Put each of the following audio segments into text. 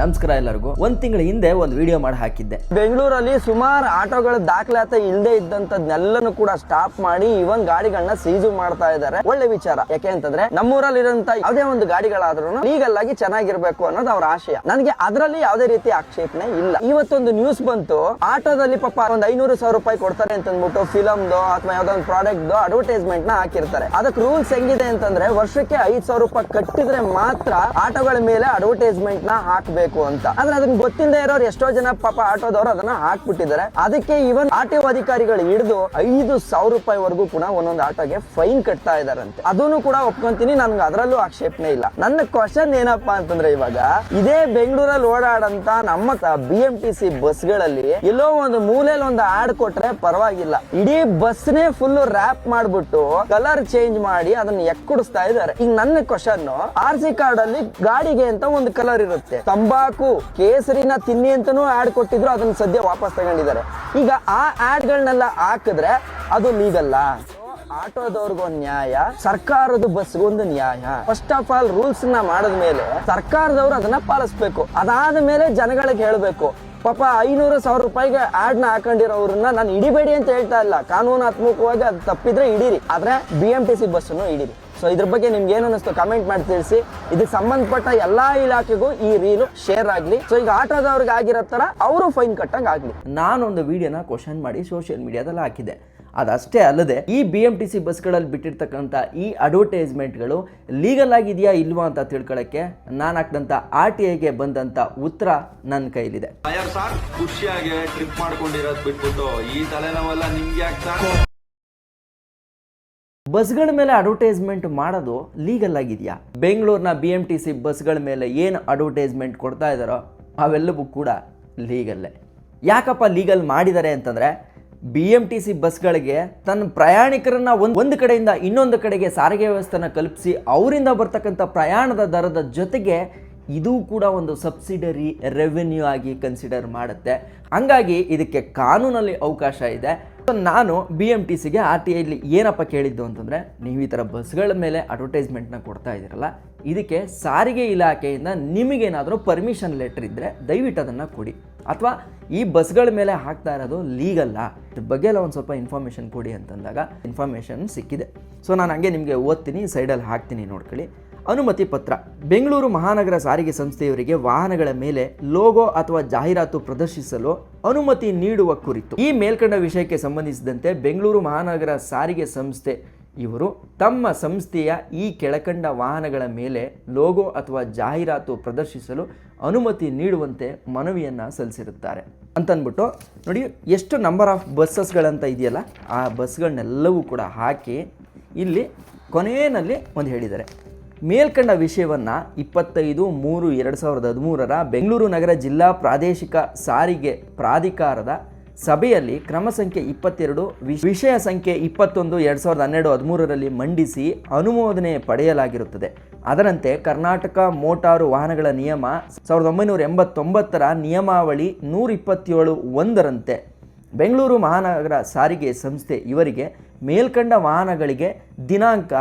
ನಮಸ್ಕಾರ ಎಲ್ಲರಿಗೂ. ಒಂದ್ ತಿಂಗಳ ಹಿಂದೆ ಒಂದು ವಿಡಿಯೋ ಮಾಡಿ ಹಾಕಿದ್ದೆ. ಬೆಂಗಳೂರಲ್ಲಿ ಸುಮಾರು ಆಟೋಗಳ ದಾಖಲಾತಿ ಇಲ್ಲದೆ ಇದ್ದಂತದ್ನೆಲ್ಲನೂ ಕೂಡ ಸ್ಟಾಪ್ ಮಾಡಿ ಇವನ್ ಗಾಡಿಗಳನ್ನ ಸೀಜು ಮಾಡ್ತಾ ಇದ್ದಾರೆ ಒಳ್ಳೆ ವಿಚಾರ. ಯಾಕೆ ಅಂತಂದ್ರೆ ನಮ್ಮೂರಲ್ಲಿ ಇರೋಂತ ಯಾವುದೇ ಒಂದು ಗಾಡಿಗಳಾದ್ರೂ ಲೀಗಲ್ ಆಗಿ ಚೆನ್ನಾಗಿರ್ಬೇಕು ಅನ್ನೋದು ಅವ್ರ ಆಶಯ. ನನಗೆ ಅದರಲ್ಲಿ ಯಾವುದೇ ರೀತಿ ಆಕ್ಷೇಪಣೆ ಇಲ್ಲ. ಇವತ್ತೊಂದು ನ್ಯೂಸ್ ಬಂತು. ಆಟೋದಲ್ಲಿ ಪಾಪ ಒಂದ್ ಐನೂರು ಸಾವಿರ ರೂಪಾಯಿ ಕೊಡ್ತಾರೆ ಅಂತ ಅಂದ್ಬಿಟ್ಟು ಫಿಲಮ್ದು ಅಥವಾ ಯಾವ್ದೋ ಒಂದು ಪ್ರಾಡಕ್ಟ್ ಅಡ್ವರ್ಟೈಸ್ಮೆಂಟ್ನ ಹಾಕಿರ್ತಾರೆ. ಅದಕ್ಕೆ ರೂಲ್ಸ್ ಹೆಂಗಿದೆ ಅಂತಂದ್ರೆ ವರ್ಷಕ್ಕೆ ಐದ್ ಸಾವಿರ ರೂಪಾಯಿ ಕಟ್ಟಿದ್ರೆ ಮಾತ್ರ ಆಟೋಗಳ ಮೇಲೆ ಅಡ್ವರ್ಟೈಸ್ಮೆಂಟ್ನ ಹಾಕ್ಬೇಕು. ಅಂತ. ಆದ್ರೆ ಅದನ್ನ ಗೊತ್ತಿಲ್ಲದೆ ಇರೋರು ಎಷ್ಟೋ ಜನ ಪಾಪ ಆಟೋದವರು ಅದನ್ನ ಹಾಕ್ಬಿಟ್ಟಿದ್ದಾರೆ. ಅದಕ್ಕೆ ಇವನ್ ಆರ್ ಟಿ ಅಧಿಕಾರಿಗಳು ಹಿಡಿದು ಐದು ಸಾವಿರ ರೂಪಾಯಿವರೆಗೂ ಕೂಡ ಒಂದೊಂದು ಆಟೋಗೆ ಫೈನ್ ಕಟ್ತಾ ಇದಾರಂತೆ ಅದನ್ನು ಕೂಡ ಒಪ್ಕೊಂತೀನಿ, ನನ್ಗೆ ಅದರಲ್ಲೂ ಆಕ್ಷೇಪಣೆ ಇಲ್ಲ. ನನ್ನ ಕ್ವಶನ್ ಏನಪ್ಪಾ ಅಂತಂದ್ರೆ ಇವಾಗ, ಇದೇ ಬೆಂಗಳೂರಲ್ಲಿ ಓಡಾಡಂತ ನಮ್ಮ ಬಿ ಎಂ ಟಿ ಸಿ ಬಸ್ಗಳಲ್ಲಿ ಎಲ್ಲೋ ಒಂದು ಮೂಲೆಯಲ್ಲಿ ಒಂದು ಆಡ್ ಕೊಟ್ರೆ ಪರವಾಗಿಲ್ಲ. ಇಡೀ ಬಸ್ನೇ ಫುಲ್ ರ್ಯಾಪ್ ಮಾಡ್ಬಿಟ್ಟು ಕಲರ್ ಚೇಂಜ್ ಮಾಡಿ ಅದನ್ನ ಎಕ್ಕುಡಿಸ್ತಾ ಇದ್ದಾರೆ. ಈಗ ನನ್ನ ಕ್ವಶನ್ ಆರ್ ಸಿ ಕಾರ್ಡ್ ಅಲ್ಲಿ ಗಾಡಿಗೆ ಅಂತ ಒಂದು ಕಲರ್ ಇರುತ್ತೆ. ತಂಬಾಕು ಕೇಸರಿನ ತಿನ್ನಿ ಅಂತಾನೂ ಆಡ್ ಕೊಟ್ಟಿದ್ರು, ಅದನ್ನ ಸದ್ಯ ವಾಪಸ್ ತಗೊಂಡಿದ್ದಾರೆ. ಈಗ ಆ ಆಡ್ ಗಳನ್ನೆಲ್ಲ ಹಾಕಿದ್ರೆ ಅದು ಲೀಗಲ್ಲ ಆಟೋದವ್ರಿಗೊಂದು ನ್ಯಾಯ, ಸರ್ಕಾರದ ಬಸ್ಗೊಂದು ನ್ಯಾಯ. ಫಸ್ಟ್ ಆಫ್ ಆಲ್ ರೂಲ್ಸ್ನ ಮಾಡಿದ್ಮೇಲೆ ಸರ್ಕಾರದವ್ರು ಅದನ್ನ ಪಾಲಿಸ್ಬೇಕು. ಅದಾದ ಮೇಲೆ ಜನಗಳಿಗೆ ಹೇಳ್ಬೇಕು ಪಾಪ ಐನೂರು ಸಾವಿರ ರೂಪಾಯಿಗೆ ಆಡ್ನ ಹಾಕೊಂಡಿರೋರನ್ನ ನಾನು ಹಿಡಿಬೇಡಿ ಅಂತ ಹೇಳ್ತಾ ಇಲ್ಲ. ಕಾನೂನಾತ್ಮಕವಾಗಿ ಅದು ತಪ್ಪಿದ್ರೆ ಹಿಡೀರಿ. ಆದ್ರೆ ಬಿ ಎಂ ಟಿ ಸಿ ಬಸ್ಸನ್ನು ಹಿಡೀರಿ. ಸೊ ಇದ್ರ ಬಗ್ಗೆ ನಿಮ್ಗೆ ಏನು ಅನಿಸ್ತು ಕಮೆಂಟ್ ಮಾಡಿ ತಿಳಿಸಿ. ಇದಕ್ಕೆ ಸಂಬಂಧಪಟ್ಟ ಎಲ್ಲಾ ಇಲಾಖೆಗೂ ಈ ರೀಲು ಶೇರ್ ಆಗಲಿ. ಸೊ ಈಗ ಆಟೋದವ್ರಿಗೆ ಆಗಿರೋ ತರ ಅವರು ಫೈನ್ ಕಟ್ಟಂಗ್ ಆಗ್ಲಿ. ನಾನೊಂದು ವಿಡಿಯೋನ ಕ್ವಶನ್ ಮಾಡಿ ಸೋಷಿಯಲ್ ಮೀಡಿಯಾದಲ್ಲಿ ಹಾಕಿದ್ದೆ. ಅದಷ್ಟೇ ಅಲ್ಲದೆ ಈ ಬಿ ಎಂ ಟಿ ಸಿ ಬಸ್ಗಳಲ್ಲಿ ಬಿಟ್ಟಿರ್ತಕ್ಕಂಥ ಈ ಅಡ್ವರ್ಟೈಸ್ಮೆಂಟ್ಗಳು ಲೀಗಲ್ ಆಗಿದೆಯಾ ಇಲ್ವಾ ಅಂತ ತಿಳ್ಕೊಳ್ಳೋಕ್ಕೆ ನಾನು ಹಾಕಿದಂಥ ಆರ್ ಟಿ ಐಗೆ ಬಂದಂಥ ಉತ್ತರ ನನ್ನ ಕೈಲಿದೆ. ಖುಷಿಯಾಗಿ ಟ್ರಿಪ್ ಮಾಡ್ಕೊಂಡಿರೋದು ಬಿಟ್ಬಿಟ್ಟು ಈ ತಲೆನೋವೆಲ್ಲ ನಿಮ್ಗೆ ಬಸ್ಗಳ ಮೇಲೆ ಅಡ್ವರ್ಟೈಸ್ಮೆಂಟ್ ಮಾಡೋದು ಲೀಗಲ್ ಆಗಿದೆಯಾ? ಬೆಂಗಳೂರಿನ ಬಿ ಎಂ ಟಿ ಸಿ ಬಸ್ಗಳ ಮೇಲೆ ಏನು ಅಡ್ವರ್ಟೈಸ್ಮೆಂಟ್ ಕೊಡ್ತಾ ಇದ್ದಾರೋ ಅವೆಲ್ಲವೂ ಕೂಡ ಲೀಗಲ್ಲೇ ಯಾಕಪ್ಪ ಲೀಗಲ್ ಮಾಡಿದ್ದಾರೆ ಅಂತಂದರೆ ಬಿ ಎಂ ಟಿ ಸಿ ಬಸ್ಗಳಿಗೆ ತನ್ನ ಪ್ರಯಾಣಿಕರನ್ನ ಒಂದು ಒಂದು ಕಡೆಯಿಂದ ಇನ್ನೊಂದು ಕಡೆಗೆ ಸಾರಿಗೆ ವ್ಯವಸ್ಥೆನ ಕಲ್ಪಿಸಿ ಅವರಿಂದ ಬರ್ತಕ್ಕಂಥ ಪ್ರಯಾಣದ ದರದ ಜೊತೆಗೆ ಇದು ಕೂಡ ಒಂದು ಸಬ್ಸಿಡರಿ ರೆವೆನ್ಯೂ ಆಗಿ ಕನ್ಸಿಡರ್ ಮಾಡುತ್ತೆ. ಹಂಗಾಗಿ ಇದಕ್ಕೆ ಕಾನೂನಲ್ಲಿ ಅವಕಾಶ ಇದೆ. ನಾನು ಬಿ ಎಂ ಟಿ ಸಿಗೆ ಆರ್ ಟಿ ಐಲಿ ಏನಪ್ಪ ಕೇಳಿದ್ದು ಅಂತಂದರೆ, ನೀವು ಈ ಥರ ಬಸ್ಗಳ ಮೇಲೆ ಅಡ್ವರ್ಟೈಸ್ಮೆಂಟ್ನ ಕೊಡ್ತಾ ಇದ್ದೀರಲ್ಲ ಇದಕ್ಕೆ ಸಾರಿಗೆ ಇಲಾಖೆಯಿಂದ ನಿಮಗೇನಾದರೂ ಪರ್ಮಿಷನ್ ಲೆಟ್ರ್ ಇದ್ದರೆ ದಯವಿಟ್ಟು ಅದನ್ನು ಕೊಡಿ. ಅಥವಾ ಈ ಬಸ್ಗಳ ಮೇಲೆ ಹಾಕ್ತಾ ಇರೋದು ಲೀಗಲ್ಲ ಇದ್ರ ಬಗ್ಗೆ ಎಲ್ಲ ಒಂದು ಸ್ವಲ್ಪ ಇನ್ಫಾರ್ಮೇಷನ್ ಕೊಡಿ ಅಂತಂದಾಗ ಇನ್ಫಾರ್ಮೇಷನ್ ಸಿಕ್ಕಿದೆ. ಸೊ ನಾನು ಹಂಗೆ ನಿಮಗೆ ಓದ್ತೀನಿ ಸೈಡಲ್ಲಿ ಹಾಕ್ತೀನಿ ನೋಡ್ಕೊಳ್ಳಿ. ಅನುಮತಿ ಪತ್ರ. ಬೆಂಗಳೂರು ಮಹಾನಗರ ಸಾರಿಗೆ ಸಂಸ್ಥೆಯವರಿಗೆ ವಾಹನಗಳ ಮೇಲೆ ಲೋಗೋ ಅಥವಾ ಜಾಹೀರಾತು ಪ್ರದರ್ಶಿಸಲು ಅನುಮತಿ ನೀಡುವ ಕುರಿತು. ಈ ಮೇಲ್ಕಂಡ ವಿಷಯಕ್ಕೆ ಸಂಬಂಧಿಸಿದಂತೆ ಬೆಂಗಳೂರು ಮಹಾನಗರ ಸಾರಿಗೆ ಸಂಸ್ಥೆ ಇವರು ತಮ್ಮ ಸಂಸ್ಥೆಯ ಈ ಕೆಳಕಂಡ ವಾಹನಗಳ ಮೇಲೆ ಲೋಗೋ ಅಥವಾ ಜಾಹೀರಾತು ಪ್ರದರ್ಶಿಸಲು ಅನುಮತಿ ನೀಡುವಂತೆ ಮನವಿಯನ್ನು ಸಲ್ಲಿಸಿರುತ್ತಾರೆ. ಅಂತಂದ್ಬಿಟ್ಟು ನೋಡಿ, ಎಷ್ಟು ನಂಬರ್ ಆಫ್ ಬಸ್ಸಸ್ಗಳಂತ ಇದೆಯಲ್ಲ, ಆ ಬಸ್ಗಳನ್ನೆಲ್ಲವೂ ಕೂಡ ಹಾಕಿ ಇಲ್ಲಿ ಕೊನೆಯಲ್ಲಿ ಒಂದು ಹೇಳಿದ್ದಾರೆ. ಮೇಲ್ಕಂಡ ವಿಷಯವನ್ನು ಇಪ್ಪತ್ತೈದು, ಮೂರು, ಎರಡು ಸಾವಿರದ ಹದಿಮೂರರ ಬೆಂಗಳೂರು ನಗರ ಜಿಲ್ಲಾ ಪ್ರಾದೇಶಿಕ ಸಾರಿಗೆ ಪ್ರಾಧಿಕಾರದ ಸಭೆಯಲ್ಲಿ ಕ್ರಮ ಸಂಖ್ಯೆ ಇಪ್ಪತ್ತೆರಡು, ವಿಷ- ವಿಷಯ ಸಂಖ್ಯೆ ಇಪ್ಪತ್ತೊಂದು, ಎರಡು ಸಾವಿರದ ಹನ್ನೆರಡು ಹದಿಮೂರರಲ್ಲಿ ಮಂಡಿಸಿ ಅನುಮೋದನೆ ಪಡೆಯಲಾಗಿರುತ್ತದೆ. ಅದರಂತೆ ಕರ್ನಾಟಕ ಮೋಟಾರು ವಾಹನಗಳ ನಿಯಮ ಸಾವಿರದ ಒಂಬೈನೂರ ಎಂಬತ್ತೊಂಬತ್ತರ ನಿಯಮಾವಳಿ ನೂರ ಇಪ್ಪತ್ತೇಳು ಒಂದರಂತೆ. ಬೆಂಗಳೂರು ಮಹಾನಗರ ಸಾರಿಗೆ ಸಂಸ್ಥೆ ಇವರಿಗೆ ಮೇಲ್ಕಂಡ ವಾಹನಗಳಿಗೆ ದಿನಾಂಕ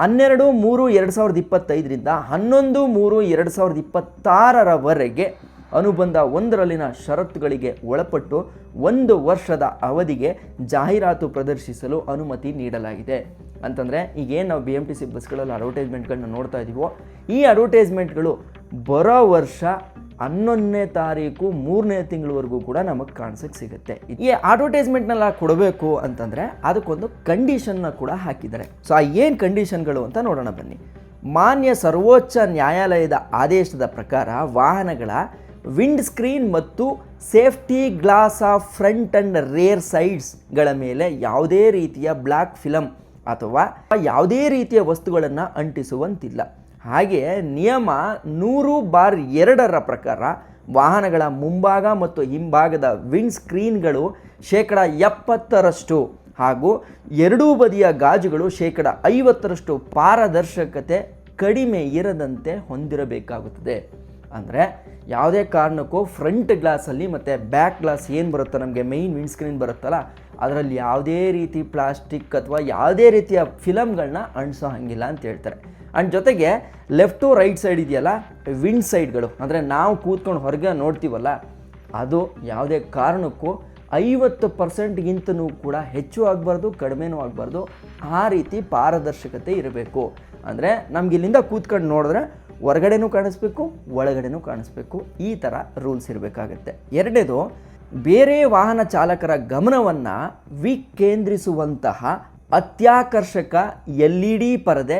ಹನ್ನೆರಡು ಮೂರು ಎರಡು ಸಾವಿರದ ಇಪ್ಪತ್ತೈದರಿಂದ ಹನ್ನೊಂದು ಮೂರು ಎರಡು ಸಾವಿರದ ಇಪ್ಪತ್ತಾರರವರೆಗೆ ಅನುಬಂಧ ಒಂದರಲ್ಲಿನ ಷರತ್ತುಗಳಿಗೆ ಒಳಪಟ್ಟು ಒಂದು ವರ್ಷದ ಅವಧಿಗೆ ಜಾಹೀರಾತು ಪ್ರದರ್ಶಿಸಲು ಅನುಮತಿ ನೀಡಲಾಗಿದೆ. ಅಂತಂದರೆ, ಈಗೇನು ನಾವು ಬಿ ಎಂ ಟಿ ಸಿ ಬಸ್ಗಳಲ್ಲಿ ಅಡ್ವರ್ಟೈಸ್ಮೆಂಟ್ಗಳನ್ನ ನೋಡ್ತಾ ಇದ್ದೀವೋ ಈ ಅಡ್ವರ್ಟೈಸ್ಮೆಂಟ್ಗಳು ಬರೋ ವರ್ಷ ಹನ್ನೊಂದನೇ ತಾರೀಕು ಮೂರನೇ ತಿಂಗಳವರೆಗೂ ಕೂಡ ನಮಗೆ ಕಾಣಿಸಕ್ಕೆ ಸಿಗುತ್ತೆ. ಈ ಅಡ್ವರ್ಟೈಸ್ಮೆಂಟ್ನೆಲ್ಲ ಕೊಡಬೇಕು ಅಂತಂದರೆ, ಅದಕ್ಕೊಂದು ಕಂಡೀಷನ್ನ ಕೂಡ ಹಾಕಿದ್ದಾರೆ. ಸೊ ಆ ಏನು ಕಂಡೀಷನ್ಗಳು ಅಂತ ನೋಡೋಣ ಬನ್ನಿ. ಮಾನ್ಯ ಸರ್ವೋಚ್ಚ ನ್ಯಾಯಾಲಯದ ಆದೇಶದ ಪ್ರಕಾರ ವಾಹನಗಳ ವಿಂಡ್ ಸ್ಕ್ರೀನ್ ಮತ್ತು safety glass of front and rear ಸೈಡ್ಸ್ಗಳ ಮೇಲೆ ಯಾವುದೇ ರೀತಿಯ ಬ್ಲ್ಯಾಕ್ ಫಿಲಮ್ ಅಥವಾ ಯಾವುದೇ ರೀತಿಯ ವಸ್ತುಗಳನ್ನು ಅಂಟಿಸುವಂತಿಲ್ಲ. ಹಾಗೆ ನಿಯಮ ನೂರು ಬಾರ್ ಎರಡರ ಪ್ರಕಾರ ವಾಹನಗಳ ಮುಂಭಾಗ ಮತ್ತು ಹಿಂಭಾಗದ ವಿಂಡ್ ಸ್ಕ್ರೀನ್ಗಳು ಶೇಕಡ ಎಪ್ಪತ್ತರಷ್ಟು ಹಾಗೂ ಎರಡೂ ಬದಿಯ ಗಾಜುಗಳು ಶೇಕಡ ಐವತ್ತರಷ್ಟು ಪಾರದರ್ಶಕತೆ ಕಡಿಮೆ ಇರದಂತೆ ಹೊಂದಿರಬೇಕಾಗುತ್ತದೆ. ಅಂದರೆ ಯಾವುದೇ ಕಾರಣಕ್ಕೂ ಫ್ರಂಟ್ ಗ್ಲಾಸಲ್ಲಿ ಮತ್ತು ಬ್ಯಾಕ್ ಗ್ಲಾಸ್ ಏನು ಬರುತ್ತೋ ನಮಗೆ ಮೈನ್ ವಿಂಡ್ ಸ್ಕ್ರೀನ್ ಬರುತ್ತಲ್ಲ, ಅದರಲ್ಲಿ ಯಾವುದೇ ರೀತಿ ಪ್ಲಾಸ್ಟಿಕ್ ಅಥವಾ ಯಾವುದೇ ರೀತಿಯ ಫಿಲಮ್ಗಳನ್ನ ಅಂಟಿಸೋ ಹಂಗಿಲ್ಲ ಅಂತ ಹೇಳ್ತಾರೆ. ಆ್ಯಂಡ್ ಜೊತೆಗೆ ಲೆಫ್ಟು ರೈಟ್ ಸೈಡ್ ಇದೆಯಲ್ಲ ವಿಂಡ್ ಸೈಡ್ಗಳು ಅಂದರೆ ನಾವು ಕೂತ್ಕೊಂಡು ಹೊರಗೆ ನೋಡ್ತೀವಲ್ಲ, ಅದು ಯಾವುದೇ ಕಾರಣಕ್ಕೂ ಐವತ್ತು ಪರ್ಸೆಂಟ್ಗಿಂತನೂ ಕೂಡ ಹೆಚ್ಚು ಆಗಬಾರ್ದು, ಕಡಿಮೆನೂ ಆಗಬಾರ್ದು, ಆ ರೀತಿ ಪಾರದರ್ಶಕತೆ ಇರಬೇಕು. ಅಂದರೆ ನಮ್ಗೆ ಇಲ್ಲಿಂದ ಕೂತ್ಕೊಂಡು ನೋಡಿದ್ರೆ ಹೊರಗಡೆನೂ ಕಾಣಿಸ್ಬೇಕು, ಒಳಗಡೆನೂ ಕಾಣಿಸ್ಬೇಕು. ಈ ಥರ ರೂಲ್ಸ್ ಇರಬೇಕಾಗತ್ತೆ. ಎರಡೇದು, ಬೇರೆ ವಾಹನ ಚಾಲಕರ ಗಮನವನ್ನು ವಿಕೇಂದ್ರಿಸುವಂತಹ ಅತ್ಯಾಕರ್ಷಕ ಎಲ್ ಇ ಡಿ ಪರದೆ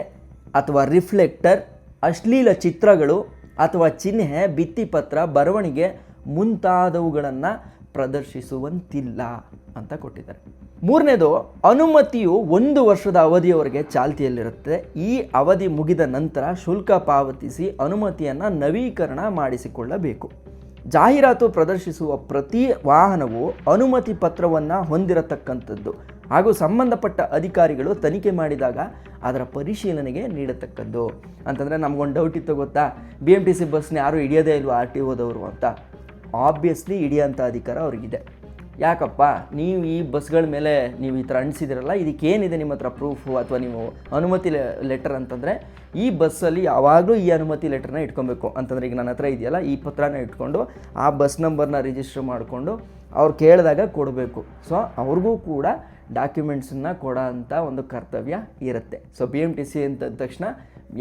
ಅಥವಾ ರಿಫ್ಲೆಕ್ಟರ್, ಅಶ್ಲೀಲ ಚಿತ್ರಗಳು ಅಥವಾ ಚಿಹ್ನೆ, ಭಿತ್ತಿಪತ್ರ, ಬರವಣಿಗೆ ಮುಂತಾದವುಗಳನ್ನು ಪ್ರದರ್ಶಿಸುವಂತಿಲ್ಲ. ಅಂತ ಕೊಟ್ಟಿದ್ದಾರೆ. ಮೂರನೇದು, ಅನುಮತಿಯು ಒಂದು ವರ್ಷದ ಅವಧಿಯವರೆಗೆ ಚಾಲ್ತಿಯಲ್ಲಿರುತ್ತೆ. ಈ ಅವಧಿ ಮುಗಿದ ನಂತರ ಶುಲ್ಕ ಪಾವತಿಸಿ ಅನುಮತಿಯನ್ನು ನವೀಕರಣ ಮಾಡಿಸಿಕೊಳ್ಳಬೇಕು. ಜಾಹೀರಾತು ಪ್ರದರ್ಶಿಸುವ ಪ್ರತಿ ವಾಹನವು ಅನುಮತಿ ಪತ್ರವನ್ನು ಹೊಂದಿರತಕ್ಕಂಥದ್ದು ಹಾಗೂ ಸಂಬಂಧಪಟ್ಟ ಅಧಿಕಾರಿಗಳು ತನಿಖೆ ಮಾಡಿದಾಗ ಅದರ ಪರಿಶೀಲನೆಗೆ ನೀಡತಕ್ಕದ್ದು. ಅಂತಂದರೆ ನಮಗೊಂದು ಡೌಟ್ ಇತ್ತು ಗೊತ್ತಾ? ಬಿ ಎಂ ಟಿ ಸಿ ಬಸ್ನ ಯಾರೂ ಹಿಡಿಯೋದೇ ಇಲ್ವಾ ಆರ್ ಟಿ ಓದವರು ಅಂತ? ಆಬ್ವಿಯಸ್ಲಿ ಹಿಡಿಯೋಂಥ ಅಧಿಕಾರ ಅವ್ರಿಗಿದೆ. ಯಾಕಪ್ಪ, ನೀವು ಈ ಬಸ್ಗಳ ಮೇಲೆ ನೀವು ಈ ಥರ ಅಂಟಿಸಿದಿರಲ್ಲ ಇದಕ್ಕೇನಿದೆ ನಿಮ್ಮ ಹತ್ರ ಪ್ರೂಫು ಅಥವಾ ನೀವು ಅನುಮತಿ ಲೆಟರ್ ಅಂತಂದರೆ, ಈ ಬಸ್ಸಲ್ಲಿ ಯಾವಾಗಲೂ ಈ ಅನುಮತಿ ಲೆಟರ್ನ ಇಟ್ಕೊಬೇಕು. ಅಂತಂದರೆ ಈಗ ನನ್ನ ಹತ್ರ ಇದೆಯಲ್ಲ, ಈ ಪತ್ರನ ಇಟ್ಕೊಂಡು, ಆ ಬಸ್ ನಂಬರ್ನ ರಿಜಿಸ್ಟರ್ ಮಾಡಿಕೊಂಡು, ಅವ್ರು ಕೇಳಿದಾಗ ಕೊಡಬೇಕು. ಸೊ ಅವ್ರಿಗೂ ಕೂಡ ಡಾಕ್ಯುಮೆಂಟ್ಸನ್ನ ಕೊಡೋ ಅಂಥ ಒಂದು ಕರ್ತವ್ಯ ಇರುತ್ತೆ. So B M T C ಅಂತ ತಕ್ಷಣ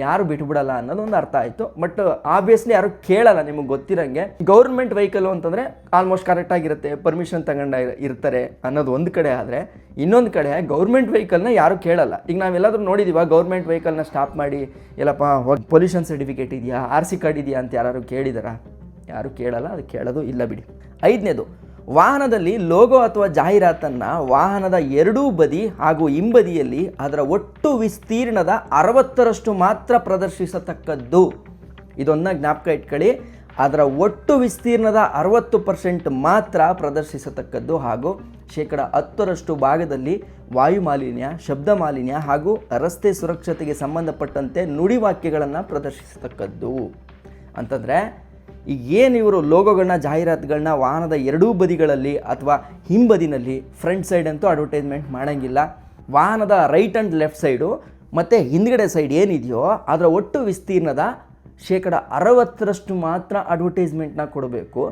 ಯಾರು ಬಿಟ್ಬಿಡಲ್ಲ ಅನ್ನೋದು ಒಂದು ಅರ್ಥ ಆಯಿತು. ಬಟ್ ಆಬ್ವಿಯಸ್ಲಿ ಯಾರು ಕೇಳಲ್ಲ, ನಿಮಗೆ ಗೊತ್ತಿರಂಗೆ. ಗೌರ್ಮೆಂಟ್ ವೆಹಿಕಲ್ ಅಂತಂದರೆ ಆಲ್ಮೋಸ್ಟ್ ಕರೆಕ್ಟಾಗಿರುತ್ತೆ ಪರ್ಮಿಷನ್ ತಗೊಂಡ ಇರ್ತಾರೆ ಅನ್ನೋದು ಒಂದು ಕಡೆ ಆದರೆ, ಇನ್ನೊಂದು ಕಡೆ ಗೌರ್ಮೆಂಟ್ ವೆಹಿಕಲ್ನ ಯಾರು ಕೇಳಲ್ಲ. ಈಗ ನಾವೆಲ್ಲಾದರೂ ನೋಡಿದೀವ ಗೌರ್ಮೆಂಟ್ ವೆಹಿಕಲ್ನ ಸ್ಟಾಪ್ ಮಾಡಿ, ಎಲ್ಲಪ್ಪ ಪೊಲ್ಯೂಷನ್ ಸರ್ಟಿಫಿಕೇಟ್ ಇದೆಯಾ ಆರ್ ಸಿ ಕಾರ್ಡ್ ಇದೆಯಾ ಅಂತ ಯಾರು ಕೇಳಿದಾರಾ? ಯಾರು ಕೇಳಲ್ಲ, ಅದು ಕೇಳೋದು ಇಲ್ಲ ಬಿಡಿ. ಐದನೇದು ವಾಹನದಲ್ಲಿ ಲೋಗೋ ಅಥವಾ ಜಾಹೀರಾತನ್ನು ವಾಹನದ ಎರಡೂ ಬದಿ ಹಾಗೂ ಹಿಂಬದಿಯಲ್ಲಿ ಅದರ ಒಟ್ಟು ವಿಸ್ತೀರ್ಣದ ಅರವತ್ತರಷ್ಟು ಮಾತ್ರ ಪ್ರದರ್ಶಿಸತಕ್ಕದ್ದು. ಇದೊಂದು ಜ್ಞಾಪಕ ಇಟ್ಕೊಳ್ಳಿ. ಅದರ ಒಟ್ಟು ವಿಸ್ತೀರ್ಣದ ಅರವತ್ತು ಪರ್ಸೆಂಟ್ ಮಾತ್ರ ಪ್ರದರ್ಶಿಸತಕ್ಕದ್ದು ಹಾಗೂ ಶೇಕಡ ಹತ್ತರಷ್ಟು ಭಾಗದಲ್ಲಿ ವಾಯು ಮಾಲಿನ್ಯ ಶಬ್ದ ಮಾಲಿನ್ಯ ಹಾಗೂ ರಸ್ತೆ ಸುರಕ್ಷತೆಗೆ ಸಂಬಂಧಪಟ್ಟಂತೆ ನುಡಿವಾಕ್ಯಗಳನ್ನು ಪ್ರದರ್ಶಿಸತಕ್ಕದ್ದು. ಅಂತಂದರೆ ಈಗ ಏನು ಇವರು ಲೋಗೋಗಳನ್ನ ಜಾಹೀರಾತುಗಳನ್ನ ವಾಹನದ ಎರಡೂ ಬದಿಗಳಲ್ಲಿ ಅಥವಾ ಹಿಂಬದಿನಲ್ಲಿ ಫ್ರಂಟ್ ಸೈಡ್ ಅಂತೂ ಅಡ್ವರ್ಟೈಸ್ಮೆಂಟ್ ಮಾಡೋಂಗಿಲ್ಲ. ವಾಹನದ ರೈಟ್ ಆ್ಯಂಡ್ ಲೆಫ್ಟ್ ಸೈಡು ಮತ್ತು ಹಿಂದ್ಗಡೆ ಸೈಡ್ ಏನಿದೆಯೋ, ಅದರ ಒಟ್ಟು ವಿಸ್ತೀರ್ಣದ ಶೇಕಡ ಅರವತ್ತರಷ್ಟು ಮಾತ್ರ ಅಡ್ವರ್ಟೈಸ್ಮೆಂಟ್ನ ಕೊಡಬೇಕು.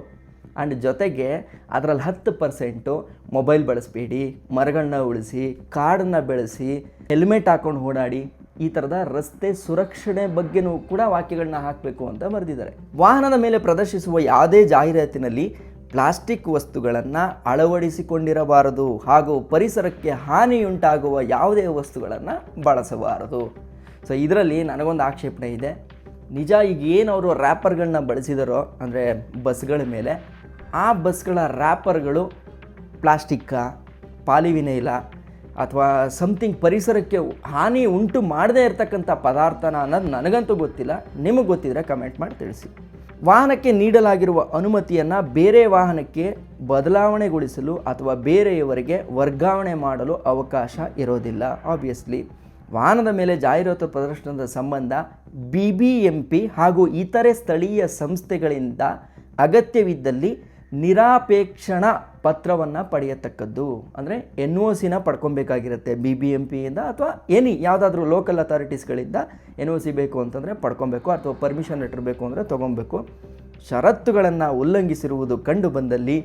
ಆ್ಯಂಡ್ ಜೊತೆಗೆ ಅದರಲ್ಲಿ ಹತ್ತು ಪರ್ಸೆಂಟು ಮೊಬೈಲ್ ಬಳಸಬೇಡಿ ಮರಗಳನ್ನ ಉಳಿಸಿ, ಕಾಡನ್ನು ಬೆಳೆಸಿ ಹೆಲ್ಮೆಟ್ ಹಾಕ್ಕೊಂಡು ಓಡಾಡಿ ಈ ಥರದ ರಸ್ತೆ ಸುರಕ್ಷಣೆ ಬಗ್ಗೆನೂ ಕೂಡ ವಾಕ್ಯಗಳನ್ನ ಹಾಕಬೇಕು ಅಂತ ಬರೆದಿದ್ದಾರೆ. ವಾಹನದ ಮೇಲೆ ಪ್ರದರ್ಶಿಸುವ ಯಾವುದೇ ಜಾಹೀರಾತಿನಲ್ಲಿ ಪ್ಲಾಸ್ಟಿಕ್ ವಸ್ತುಗಳನ್ನು ಅಳವಡಿಸಿಕೊಂಡಿರಬಾರದು ಹಾಗೂ ಪರಿಸರಕ್ಕೆ ಹಾನಿಯುಂಟಾಗುವ ಯಾವುದೇ ವಸ್ತುಗಳನ್ನು ಬಳಸಬಾರದು. ಸೊ ಇದರಲ್ಲಿ ನನಗೊಂದು ಆಕ್ಷೇಪಣೆ ಇದೆ. ನಿಜ ಈಗ ಏನು ಅವರು ರ್ಯಾಪರ್ಗಳನ್ನ ಬಳಸಿದಾರೋ, ಅಂದರೆ ಬಸ್ಗಳ ಮೇಲೆ, ಆ ಬಸ್ಗಳ ರ್ಯಾಪರ್ಗಳು ಪ್ಲಾಸ್ಟಿಕ್ಕ, ಪಾಲಿವಿನೈಲ ಅಥವಾ ಸಮಥಿಂಗ್ ಪರಿಸರಕ್ಕೆ ಹಾನಿ ಉಂಟು ಮಾಡದೇ ಇರತಕ್ಕಂಥ ಪದಾರ್ಥನ ಅನ್ನೋದು ನನಗಂತೂ ಗೊತ್ತಿಲ್ಲ. ನಿಮಗೆ ಗೊತ್ತಿದ್ರೆ ಕಮೆಂಟ್ ಮಾಡಿ ತಿಳಿಸಿ. ವಾಹನಕ್ಕೆ ನೀಡಲಾಗಿರುವ ಅನುಮತಿಯನ್ನು ಬೇರೆ ವಾಹನಕ್ಕೆ ಬದಲಾವಣೆಗೊಳಿಸಲು ಅಥವಾ ಬೇರೆಯವರಿಗೆ ವರ್ಗಾವಣೆ ಮಾಡಲು ಅವಕಾಶ ಇರೋದಿಲ್ಲ ಆಬ್ವಿಯಸ್ಲಿ ವಾಹನದ ಮೇಲೆ ಜಾಹೀರಾತು ಪ್ರದರ್ಶನದ ಸಂಬಂಧ ಬಿ ಬಿ ಎಂ ಹಾಗೂ ಇತರೆ ಸ್ಥಳೀಯ ಸಂಸ್ಥೆಗಳಿಂದ ಅಗತ್ಯವಿದ್ದಲ್ಲಿ ನಿರಾಪೇಕ್ಷಣ ಪತ್ರವನ್ನು ಪಡೆಯತಕ್ಕದ್ದು. ಅಂದರೆ ಎನ್ ಒ ಸಿನ ಪಡ್ಕೊಬೇಕಾಗಿರುತ್ತೆ ಬಿ ಬಿ ಎಂ ಪಿಯಿಂದ ಅಥವಾ ಎನಿ ಯಾವುದಾದ್ರೂ ಲೋಕಲ್ ಅಥಾರಿಟೀಸ್ಗಳಿಂದ ಎನ್ ಒ ಸಿ ಬೇಕು ಅಂತಂದರೆ ಪಡ್ಕೊಬೇಕು, ಅಥವಾ ಪರ್ಮಿಷನ್ ಲೆಟರ್ ಬೇಕು ಅಂದರೆ ತೊಗೊಬೇಕು. ಷರತ್ತುಗಳನ್ನು ಉಲ್ಲಂಘಿಸಿರುವುದು ಕಂಡು ಬಂದಲ್ಲಿ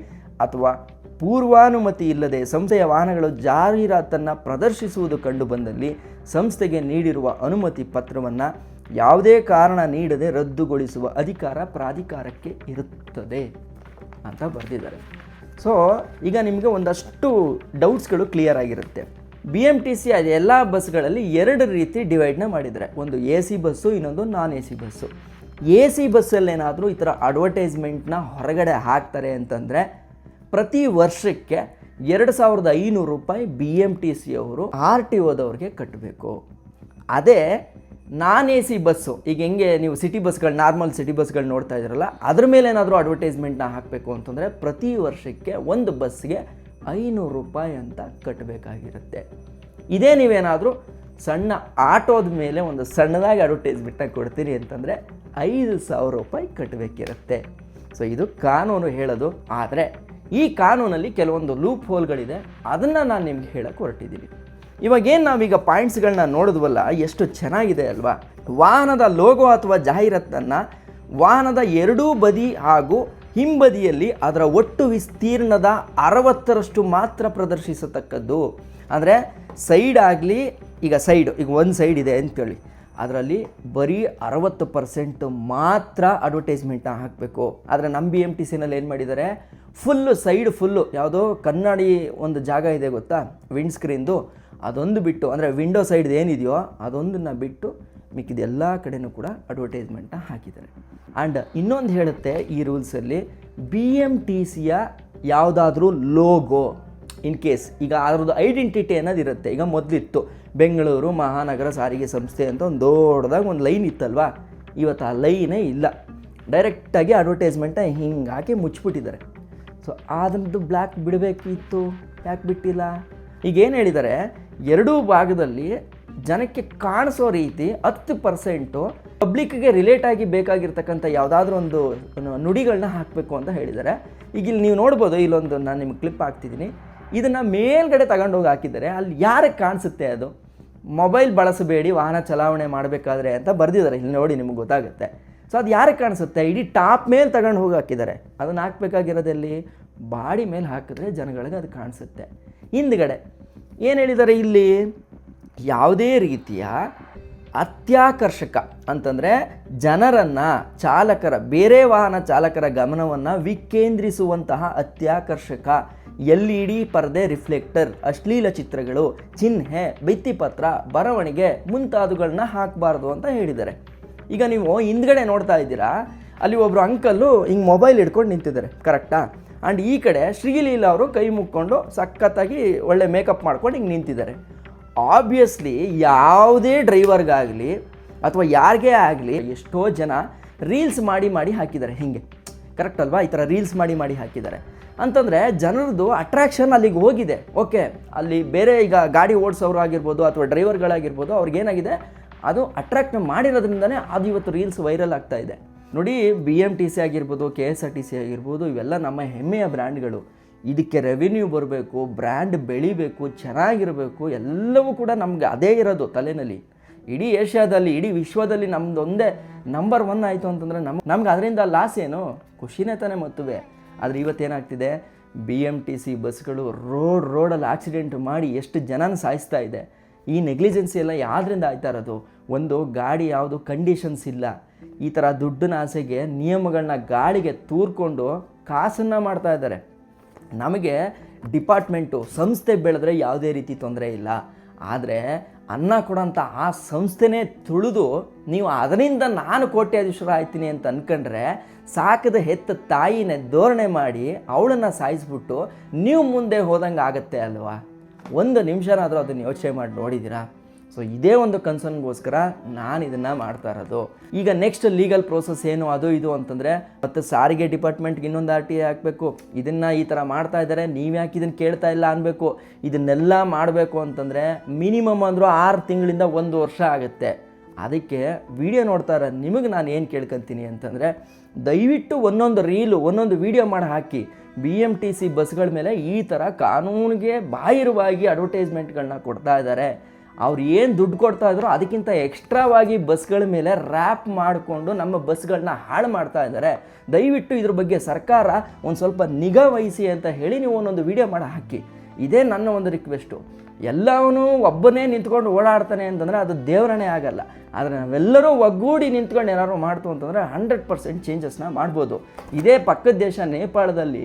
ಅಥವಾ ಪೂರ್ವಾನುಮತಿ ಇಲ್ಲದೆ ಸಂಸ್ಥೆಯ ವಾಹನಗಳು ಜಾಹೀರಾತನ್ನು ಪ್ರದರ್ಶಿಸುವುದು ಕಂಡು ಬಂದಲ್ಲಿ ಸಂಸ್ಥೆಗೆ ನೀಡಿರುವ ಅನುಮತಿ ಪತ್ರವನ್ನು ಯಾವುದೇ ಕಾರಣ ನೀಡದೆ ರದ್ದುಗೊಳಿಸುವ ಅಧಿಕಾರ ಪ್ರಾಧಿಕಾರಕ್ಕೆ ಇರುತ್ತದೆ. ಅಂತ ಬರೆದಿದ್ದಾರೆ. ಸೊ ಈಗ ನಿಮಗೆ ಒಂದಷ್ಟು ಡೌಟ್ಸ್ಗಳು ಕ್ಲಿಯರ್ ಆಗಿರುತ್ತೆ. ಬಿ ಎಂ ಟಿ ಸಿ ಎಲ್ಲ ಬಸ್ಗಳಲ್ಲಿ ಎರಡು ರೀತಿ ಡಿವೈಡ್ನ ಮಾಡಿದ್ದಾರೆ. ಒಂದು ಎ ಸಿ ಬಸ್ಸು ಇನ್ನೊಂದು non A C bus A C ಬಸ್ಸಲ್ಲೇನಾದರೂ ಈ ಥರ ಅಡ್ವರ್ಟೈಸ್ಮೆಂಟ್ನ ಹೊರಗಡೆ ಹಾಕ್ತಾರೆ ಅಂತಂದರೆ, ಪ್ರತಿ ವರ್ಷಕ್ಕೆ ಎರಡು ಸಾವಿರದ ಐನೂರು ರೂಪಾಯಿ ಬಿ ಎಂ ಟಿ ಸಿ ಅವರು ಆರ್ ಟಿ ಓದವ್ರಿಗೆ ಕಟ್ಟಬೇಕು ಅದೇ ನಾನ್ ಎ ಸಿ ಬಸ್ಸು. ಈಗ ಹೆಂಗೆ ನೀವು ಸಿಟಿ ಬಸ್ಗಳು, ನಾರ್ಮಲ್ ಸಿಟಿ ಬಸ್ಗಳು ನೋಡ್ತಾ ಇದ್ದೀರಲ್ಲ, ಅದ್ರ ಮೇಲೆ ಏನಾದರೂ ಅಡ್ವರ್ಟೈಸ್ಮೆಂಟ್ನ ಹಾಕಬೇಕು ಅಂತಂದರೆ ಪ್ರತಿ ವರ್ಷಕ್ಕೆ ಒಂದು ಬಸ್ಗೆ ಐನೂರು ರೂಪಾಯಿ ಅಂತ ಕಟ್ಟಬೇಕಾಗಿರುತ್ತೆ ಇದೇ ನೀವೇನಾದರೂ ಸಣ್ಣ ಆಟೋದ ಮೇಲೆ ಒಂದು ಸಣ್ಣದಾಗಿ ಅಡ್ವರ್ಟೈಸ್ಮೆಂಟ್ನ ಕೊಡ್ತೀರಿ ಅಂತಂದರೆ ಐದು ಸಾವಿರ ರೂಪಾಯಿ ಕಟ್ಟಬೇಕಿರುತ್ತೆ ಸೊ ಇದು ಕಾನೂನು ಹೇಳೋದು. ಆದರೆ ಈ ಕಾನೂನಲ್ಲಿ ಕೆಲವೊಂದು ಲೂಪ್ ಹೋಲ್ಗಳಿದೆ ಅದನ್ನು ನಾನು ನಿಮ್ಗೆ ಹೇಳಕ್ಕೆ ಹೊರಟಿದ್ದೀನಿ. ಇವಾಗೇನು ನಾವೀಗ ಪಾಯಿಂಟ್ಸ್ಗಳನ್ನ ನೋಡಿದ್ವಲ್ಲ, ಎಷ್ಟು ಚೆನ್ನಾಗಿದೆ ಅಲ್ವಾ? ವಾಹನದ ಲೋಗೋ ಅಥವಾ ಜಾಹೀರಾತನ್ನು ವಾಹನದ ಎರಡೂ ಬದಿ ಹಾಗೂ ಹಿಂಬದಿಯಲ್ಲಿ ಅದರ ಒಟ್ಟು ವಿಸ್ತೀರ್ಣದ ಅರವತ್ತರಷ್ಟು ಮಾತ್ರ ಪ್ರದರ್ಶಿಸತಕ್ಕದ್ದು. ಅಂದರೆ ಸೈಡ್ ಆಗಲಿ, ಈಗ ಸೈಡ್, ಈಗ ಒಂದು ಸೈಡ್ ಇದೆ ಅಂತೇಳಿ. ಅದರಲ್ಲಿ ಬರೀ ಅರವತ್ತು ಪರ್ಸೆಂಟ್ ಮಾತ್ರ ಅಡ್ವರ್ಟೈಸ್ಮೆಂಟ್ನ ಹಾಕಬೇಕು. ಆದರೆ ನಮ್ಮ ಬಿ ಎಂ ಟಿ ಸಿನಲ್ಲಿ ಏನು ಮಾಡಿದ್ದಾರೆ? ಫುಲ್ಲು ಸೈಡ್ ಫುಲ್ಲು, ಯಾವುದೋ ಕನ್ನಡಿ ಒಂದು ಜಾಗ ಇದೆ ಗೊತ್ತಾ? ವಿಂಡ್ ಸ್ಕ್ರೀನ್ದು. ಅದೊಂದು ಬಿಟ್ಟು, ಅಂದರೆ ವಿಂಡೋ ಸೈಡ್ ಏನಿದೆಯೋ ಅದೊಂದನ್ನು ಬಿಟ್ಟು ಮಿಕ್ಕಿದ ಎಲ್ಲ ಕಡೆಯೂ ಕೂಡ ಅಡ್ವರ್ಟೈಸ್ಮೆಂಟನ್ನ ಹಾಕಿದ್ದಾರೆ. ಆ್ಯಂಡ್ ಇನ್ನೊಂದು ಹೇಳುತ್ತೆ ಈ ರೂಲ್ಸಲ್ಲಿ ಬಿ ಎಂ ಟಿ ಸಿಯ ಯಾವುದಾದ್ರೂ ಲೋಗೋ ಇನ್ ಕೇಸ್ ಈಗ ಅದರದ್ದು ಐಡೆಂಟಿಟಿ ಅನ್ನೋದು ಇರುತ್ತೆ. ಈಗ ಮೊದಲಿತ್ತು, ಬೆಂಗಳೂರು ಮಹಾನಗರ ಸಾರಿಗೆ ಸಂಸ್ಥೆ ಅಂತ ಒಂದು ದೊಡ್ಡದಾಗಿ ಒಂದು ಲೈನ್ ಇತ್ತಲ್ವಾ? ಇವತ್ತು ಆ ಲೈನೇ ಇಲ್ಲ. ಡೈರೆಕ್ಟಾಗಿ ಅಡ್ವರ್ಟೈಸ್ಮೆಂಟ್ನ ಹಿಂಗೆ ಹಾಕಿ ಮುಚ್ಚಿಬಿಟ್ಟಿದ್ದಾರೆ ಸೊ ಅದರದ್ದು ಬ್ಲ್ಯಾಕ್ ಬಿಡಬೇಕಿತ್ತು? ಯಾಕೆ ಬಿಟ್ಟಿಲ್ಲ? ಈಗ ಏನು ಹೇಳಿದ್ದಾರೆ ಎರಡೂ ಭಾಗದಲ್ಲಿ ಜನಕ್ಕೆ ಕಾಣಿಸೋ ರೀತಿ ಹತ್ತು ಪರ್ಸೆಂಟು ಪಬ್ಲಿಕ್ಗೆ ರಿಲೇಟ್ ಆಗಿ ಬೇಕಾಗಿರ್ತಕ್ಕಂಥ ಯಾವುದಾದ್ರೂ ಒಂದು ನುಡಿಗಳನ್ನ ಹಾಕಬೇಕು ಅಂತ ಹೇಳಿದ್ದಾರೆ ಈಗ ಇಲ್ಲಿ ನೀವು ನೋಡ್ಬೋದು, ಇಲ್ಲೊಂದು ನಾನು ನಿಮ್ಗೆ ಕ್ಲಿಪ್ ಹಾಕ್ತಿದ್ದೀನಿ ಇದನ್ನು ಮೇಲ್ಗಡೆ ತಗೊಂಡೋಗಿ ಹಾಕಿದರೆ ಅಲ್ಲಿ ಯಾರಿಗೆ ಕಾಣಿಸುತ್ತೆ ಅದು? ಮೊಬೈಲ್ ಬಳಸಬೇಡಿ, ವಾಹನ ಚಲಾವಣೆ ಮಾಡಬೇಕಾದ್ರೆ ಅಂತ ಬರೆದಿದ್ದಾರೆ. ಇಲ್ಲಿ ನೋಡಿ ನಿಮ್ಗೆ ಗೊತ್ತಾಗುತ್ತೆ. ಸೊ ಅದು ಯಾರಿಗೆ ಕಾಣಿಸುತ್ತೆ? ಇಡೀ ಟಾಪ್ ಮೇಲೆ ತಗೊಂಡು ಹೋಗಿ ಹಾಕಿದ್ದಾರೆ. ಅದನ್ನು ಹಾಕಬೇಕಾಗಿರೋದಲ್ಲಿ ಬಾಡಿ ಮೇಲೆ ಹಾಕಿದ್ರೆ ಜನಗಳಿಗೆ ಅದು ಕಾಣಿಸುತ್ತೆ. ಹಿಂದ್ಗಡೆ. ಏನು ಹೇಳಿದ್ದಾರೆ ಇಲ್ಲಿ? ಯಾವುದೇ ರೀತಿಯ ಅತ್ಯಾಕರ್ಷಕ ಅಂತಂದರೆ ಜನರನ್ನು, ಚಾಲಕರ, ಬೇರೆ ವಾಹನ ಚಾಲಕರ ಗಮನವನ್ನು ವಿಕೇಂದ್ರಿಸುವಂತಹ ಅತ್ಯಾಕರ್ಷಕ ಎಲ್ ಇ ಡಿ ಪರದೆ ರಿಫ್ಲೆಕ್ಟರ್, ಅಶ್ಲೀಲ ಚಿತ್ರಗಳು, ಚಿಹ್ನೆ, ಭಿತ್ತಿಪತ್ರ, ಬರವಣಿಗೆ ಮುಂತಾದವುಗಳನ್ನ ಹಾಕಬಾರ್ದು ಅಂತ ಹೇಳಿದ್ದಾರೆ. ಈಗ ನೀವು ಹಿಂದ್ಗಡೆ ನೋಡ್ತಾ ಇದ್ದೀರಾ, ಅಲ್ಲಿ ಒಬ್ಬರು ಅಂಕಲ್ಲು ಹಿಂಗೆ ಮೊಬೈಲ್ ಹಿಡ್ಕೊಂಡು ನಿಂತಿದ್ದಾರೆ, ಕರೆಕ್ಟಾ? ಆ್ಯಂಡ್ ಈ ಕಡೆ ಶ್ರೀಲೀಲಾ ಅವರು ಕೈ ಮುಕ್ಕೊಂಡು ಸಖತ್ತಾಗಿ ಒಳ್ಳೆ ಮೇಕಪ್ ಮಾಡ್ಕೊಂಡು ಹಿಂಗೆ ನಿಂತಿದ್ದಾರೆ. ಆಬ್ವಿಯಸ್ಲಿ ಯಾವುದೇ ಡ್ರೈವರ್ಗಾಗಲಿ ಅಥವಾ ಯಾರಿಗೇ ಆಗಲಿ ಎಷ್ಟೋ ಜನ ರೀಲ್ಸ್ ಮಾಡಿ ಮಾಡಿ ಹಾಕಿದ್ದಾರೆ ಹಿಂಗೆ. ಕರೆಕ್ಟ್ ಅಲ್ವಾ? ಈ ಥರ ರೀಲ್ಸ್ ಮಾಡಿ ಮಾಡಿ ಹಾಕಿದ್ದಾರೆ. ಅಂತಂದರೆ ಜನರದ್ದು ಅಟ್ರಾಕ್ಷನ್ ಅಲ್ಲಿಗೆ ಹೋಗಿದೆ. ಓಕೆ ಅಲ್ಲಿ ಬೇರೆ ಈಗ ಗಾಡಿ ಓಡಿಸೋರು ಆಗಿರ್ಬೋದು ಅಥವಾ ಡ್ರೈವರ್ಗಳಾಗಿರ್ಬೋದು ಅವ್ರಿಗೇನಾಗಿದೆ ಅದು ಅಟ್ರಾಕ್ಟ್ ಮಾಡಿರೋದ್ರಿಂದನೇ ಅದು ಇವತ್ತು ರೀಲ್ಸ್ ವೈರಲ್ ಆಗ್ತಾ ಇದೆ. ನೋಡಿ ಬಿ ಎಂ ಟಿ ಸಿ ಆಗಿರ್ಬೋದು K S R T C ಆಗಿರ್ಬೋದು, ಇವೆಲ್ಲ ನಮ್ಮ ಹೆಮ್ಮೆಯ ಬ್ರ್ಯಾಂಡ್ಗಳು. ಇದಕ್ಕೆ ರೆವಿನ್ಯೂ ಬರಬೇಕು ಬ್ರ್ಯಾಂಡ್ ಬೆಳಿಬೇಕು, ಚೆನ್ನಾಗಿರಬೇಕು, ಎಲ್ಲವೂ ಕೂಡ ನಮ್ಗೆ ಅದೇ ಇರೋದು ತಲೆಯಲ್ಲಿ ಇಡೀ ಏಷ್ಯಾದಲ್ಲಿ, ಇಡೀ ವಿಶ್ವದಲ್ಲಿ ನಮ್ಮದೊಂದೇ ನಂಬರ್ ಒನ್ ಆಯಿತು ಅಂತಂದರೆ ನಮ್ ನಮ್ಗೆ ಅದರಿಂದ ಲಾಸ್ ಏನು? ಖುಷಿನೇ ತಾನೇ ಮತ್ತುವೆ. ಆದರೆ ಇವತ್ತೇನಾಗ್ತಿದೆ? ಬಿ ಎಂ ಟಿ ಸಿ ಬಸ್ಗಳು ರೋಡ್, ರೋಡಲ್ಲಿ ಆಕ್ಸಿಡೆಂಟ್ ಮಾಡಿ ಎಷ್ಟು ಜನನ ಸಾಯಿಸ್ತಾ ಇದೆ. ಈ ನೆಗ್ಲಿಜೆನ್ಸಿ ಎಲ್ಲ ಯಾವ್ದ್ರಿಂದ ಆಯ್ತಾ ಇರೋದು? ಒಂದು ಗಾಡಿ ಯಾವುದು ಕಂಡೀಷನ್ಸ್ ಇಲ್ಲ. ಈ ಥರ ದುಡ್ಡಿನ ಆಸೆಗೆ ನಿಯಮಗಳನ್ನ ಗಾಡಿಗೆ ತೂರ್ಕೊಂಡು ಕಾಸನ್ನು ಮಾಡ್ತಾ ಇದ್ದಾರೆ. ನಮಗೆ ಡಿಪಾರ್ಟ್ಮೆಂಟು ಸಂಸ್ಥೆ ಬೆಳೆದ್ರೆ ಯಾವುದೇ ರೀತಿ ತೊಂದರೆ ಇಲ್ಲ. ಆದರೆ ಅನ್ನ ಕೊಡೋಂಥ ಆ ಸಂಸ್ಥೆನೇ ತುಳಿದು ನೀವು ಅದರಿಂದ ನಾನು ಕೋಟ್ಯಾಧೀಶ್ವರ ಆಯ್ತೀನಿ ಅಂತ ಅಂದ್ಕೊಂಡ್ರೆ ಸಾಕದ ಹೆತ್ತ ತಾಯಿನೇ ಧೋರಣೆ ಮಾಡಿ ಅವಳನ್ನು ಸಾಯಿಸ್ಬಿಟ್ಟು ನೀವು ಮುಂದೆ ಹೋದಂಗೆ ಆಗತ್ತೆ ಅಲ್ವಾ? ಒಂದು ನಿಮಿಷನಾದರೂ ಅದನ್ನು ಯೋಚನೆ ಮಾಡಿ ನೋಡಿದ್ದೀರಾ? ಸೊ ಇದೇ ಒಂದು ಕನ್ಸರ್ನ್ಗೋಸ್ಕರ ನಾನು ಇದನ್ನು ಮಾಡ್ತಾ ಇರೋದು. ಈಗ ನೆಕ್ಸ್ಟ್ ಲೀಗಲ್ ಪ್ರೋಸೆಸ್ ಏನು, ಅದು ಇದು ಅಂತಂದರೆ, ಮತ್ತು ಸಾರಿಗೆ ಡಿಪಾರ್ಟ್ಮೆಂಟ್ಗೆ ಇನ್ನೊಂದು ಆರ್ ಟಿ ಹಾಕಬೇಕು. ಇದನ್ನು ಈ ಥರ ಮಾಡ್ತಾ ಇದ್ದಾರೆ ನೀವು ಯಾಕೆ ಇದನ್ನು ಕೇಳ್ತಾ ಇಲ್ಲ ಅನ್ಬೇಕು. ಇದನ್ನೆಲ್ಲ ಮಾಡಬೇಕು ಅಂತಂದರೆ ಮಿನಿಮಮ್ ಅಂದರೂ ಆರು ತಿಂಗಳಿಂದ ಒಂದು ವರ್ಷ ಆಗುತ್ತೆ. ಅದಕ್ಕೆ ವಿಡಿಯೋ ಇರೋ, ನಿಮಗೆ ನಾನು ಏನು ಕೇಳ್ಕೊತೀನಿ ಅಂತಂದರೆ, ದಯವಿಟ್ಟು ಒಂದೊಂದು ರೀಲು ಒಂದೊಂದು ವಿಡಿಯೋ ಮಾಡಿ ಹಾಕಿ. ಬಿ ಎಂ ಟಿ ಸಿ ಬಸ್ಗಳ ಮೇಲೆ ಈ ಥರ ಕಾನೂನಿಗೆ ಬಾಹಿರವಾಗಿ ಅಡ್ವರ್ಟೈಸ್ಮೆಂಟ್ಗಳನ್ನ ಕೊಡ್ತಾ ಇದ್ದಾರೆ ಅವ್ರು ಏನು ದುಡ್ಡು ಕೊಡ್ತಾ ಇದ್ರು ಅದಕ್ಕಿಂತ ಎಕ್ಸ್ಟ್ರಾವಾಗಿ ಬಸ್ಗಳ ಮೇಲೆ ರ್ಯಾಪ್ ಮಾಡಿಕೊಂಡು ನಮ್ಮ ಬಸ್ಗಳನ್ನ ಹಾಳು ಮಾಡ್ತಾ ಇದ್ದಾರೆ ದಯವಿಟ್ಟು ಇದ್ರ ಬಗ್ಗೆ ಸರ್ಕಾರ ಒಂದು ಸ್ವಲ್ಪ ನಿಗಾ ವಹಿಸಿ ಅಂತ ಹೇಳಿ ನೀವು ಒಂದೊಂದು ವಿಡಿಯೋ ಮಾಡಿ ಹಾಕಿ. ಇದೇ ನನ್ನ ಒಂದು ರಿಕ್ವೆಸ್ಟು ಎಲ್ಲವನು ಒಬ್ಬನೇ ನಿಂತ್ಕೊಂಡು ಓಡಾಡ್ತಾನೆ ಅಂತಂದರೆ ಅದು ದೇವರನೇ ಆಗಲ್ಲ. ಆದರೆ ನಾವೆಲ್ಲರೂ ಒಗ್ಗೂಡಿ ನಿಂತ್ಕೊಂಡು ಏನಾದ್ರು ಮಾಡ್ತು ಅಂತಂದರೆ ಹಂಡ್ರೆಡ್ ಪರ್ಸೆಂಟ್ ಚೇಂಜಸ್ನ ಮಾಡ್ಬೋದು. ಇದೇ ಪಕ್ಕದ ದೇಶ ನೇಪಾಳದಲ್ಲಿ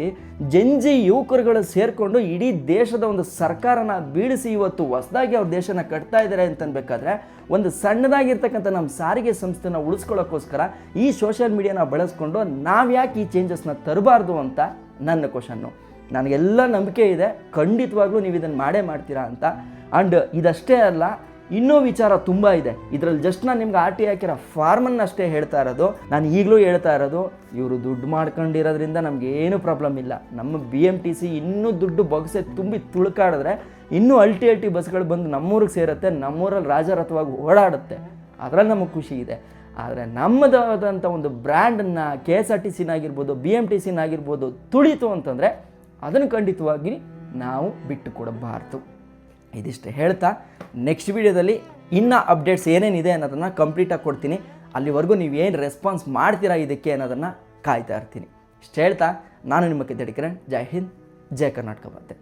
ಜಂಜಿ ಯುವಕರುಗಳು ಸೇರಿಕೊಂಡು ಇಡೀ ದೇಶದ ಒಂದು ಸರ್ಕಾರನ ಬೀಳಿಸಿ ಇವತ್ತು ಹೊಸದಾಗಿ ಅವ್ರ ದೇಶನ ಕಟ್ತಾ ಇದ್ದಾರೆ ಅಂತನ್ಬೇಕಾದ್ರೆ ಒಂದು ಸಣ್ಣದಾಗಿರ್ತಕ್ಕಂಥ ನಮ್ಮ ಸಾರಿಗೆ ಸಂಸ್ಥೆನ ಉಳಿಸ್ಕೊಳ್ಳೋಕ್ಕೋಸ್ಕರ ಈ ಸೋಷಿಯಲ್ ಮೀಡಿಯಾನ ಬಳಸ್ಕೊಂಡು ನಾವು ಯಾಕೆ ಈ ಚೇಂಜಸ್ನ ತರಬಾರ್ದು ಅಂತ ನನ್ನ ಕ್ವಶನ್ನು ನನಗೆಲ್ಲ ನಂಬಿಕೆ ಇದೆ, ಖಂಡಿತವಾಗ್ಲೂ ನೀವು ಇದನ್ನು ಮಾಡೇ ಮಾಡ್ತೀರಾ ಅಂತ. ಆ್ಯಂಡ್ ಇದಷ್ಟೇ ಅಲ್ಲ, ಇನ್ನೂ ವಿಚಾರ ತುಂಬ ಇದೆ. ಇದರಲ್ಲಿ ಜಸ್ಟ್ ನಾನು ನಿಮ್ಗೆ ಆರ್ ಟಿ ಹಾಕಿರೋ ಫಾರ್ಮನ್ನು ಅಷ್ಟೇ ಹೇಳ್ತಾ ಇರೋದು. ನಾನು ಈಗಲೂ ಹೇಳ್ತಾ ಇರೋದು, ಇವರು ದುಡ್ಡು ಮಾಡ್ಕೊಂಡಿರೋದ್ರಿಂದ ನಮ್ಗೆ ಏನು ಪ್ರಾಬ್ಲಮ್ ಇಲ್ಲ. ನಮ್ಮ ಬಿ ಎಂ ಟಿ ಸಿ ಇನ್ನೂ ದುಡ್ಡು ಬಗ್ಸೆ ತುಂಬಿ ತುಳುಕಾಡಿದ್ರೆ ಇನ್ನೂ ಅಲ್ಟಿ ಅಲ್ಟಿ ಬಸ್ಗಳು ಬಂದು ನಮ್ಮೂರಿಗೆ ಸೇರುತ್ತೆ, ನಮ್ಮೂರಲ್ಲಿ ರಾಜರಥವಾಗಿ ಓಡಾಡುತ್ತೆ. ಅದರಲ್ಲಿ ನಮಗೆ ಖುಷಿ ಇದೆ. ಆದರೆ ನಮ್ಮದಾದಂಥ ಒಂದು ಬ್ರ್ಯಾಂಡನ್ನು ಕೆ ಎಸ್ ಆರ್ ಟಿ ಸಿನಾಗಿರ್ಬೋದು ಬಿ ಎಂ ಟಿ ಸಿನಾಗಿರ್ಬೋದು ತುಳಿತು ಅಂತಂದರೆ ಅದನ್ನು ಖಂಡಿತವಾಗಿ ನಾವು ಬಿಟ್ಟು ಕೊಡಬಾರ್ದು ಇದಿಷ್ಟು ಹೇಳ್ತಾ ನೆಕ್ಸ್ಟ್ ವಿಡಿಯೋದಲ್ಲಿ ಇನ್ನೂ ಅಪ್ಡೇಟ್ಸ್ ಏನೇನಿದೆ ಅನ್ನೋದನ್ನು ಕಂಪ್ಲೀಟಾಗಿ ಕೊಡ್ತೀನಿ. ಅಲ್ಲಿವರೆಗೂ ನೀವು ಏನು ರೆಸ್ಪಾನ್ಸ್ ಮಾಡ್ತೀರಾ ಇದಕ್ಕೆ ಅನ್ನೋದನ್ನು ಕಾಯ್ತಾ ಇರ್ತೀನಿ. ಇಷ್ಟು ಹೇಳ್ತಾ, ನಾನು ನಿಮ್ಮ ಕಿತ್ತಡಿ ಕಿರಣ್ ಜೈ ಹಿಂದ್, ಜೈ ಕರ್ನಾಟಕ ಮತ್ತೆ